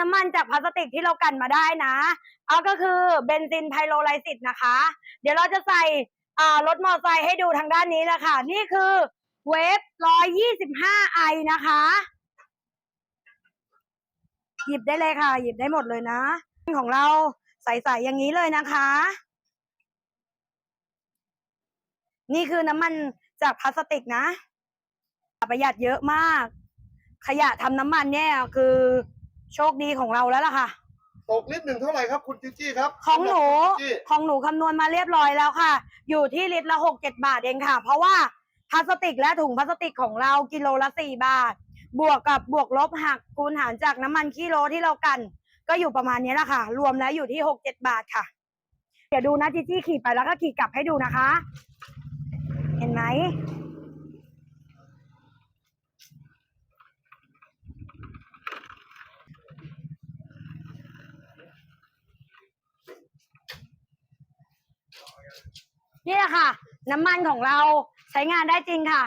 น้ำมันจากพลาสติกที่เรากันมาได้นะ เอาก็คือเบนซินไพโรไลซิสนะคะ เดี๋ยวเราจะใส่รถมอเตอร์ไซค์ให้ดูทางด้านนี้แหละค่ะ นี่คือเวฟร้อยยี่สิบห้าไอนะคะ หยิบได้เลยค่ะ หยิบได้หมดเลยนะ ของเราใส่ๆอย่างนี้เลยนะคะ นี่คือน้ำมันจากพลาสติกนะ ประหยัดเยอะมาก ขยะทำน้ำมันเนี่ยคือ โชคดีของเราแล้วล่ะค่ะ ตกลิตรหนึ่งเท่าไหร่ครับคุณจิจี้ครับของหนูสำรับคุณจิจี้ของหนูคำนวณมาเรียบร้อยแล้วค่ะ อยู่ที่ลิตรละหกเจ็ดบาทเองค่ะ เพราะว่าพลาสติกและถุงพลาสติกของเรากิโลละสี่บาท บวกกับบวกลบหักคูณหารจากน้ำมันกิโลที่เรากัน ก็อยู่ประมาณนี้แหละค่ะ รวมแล้วอยู่ที่หกเจ็ดบาทค่ะ เดี๋ยวดูนะจีจี้ขี่ไปแล้วก็ขี่กลับให้ดูนะคะ เห็นไหม นี่แหละค่ะ น้ำมันของเราใช้งานได้จริงค่ะ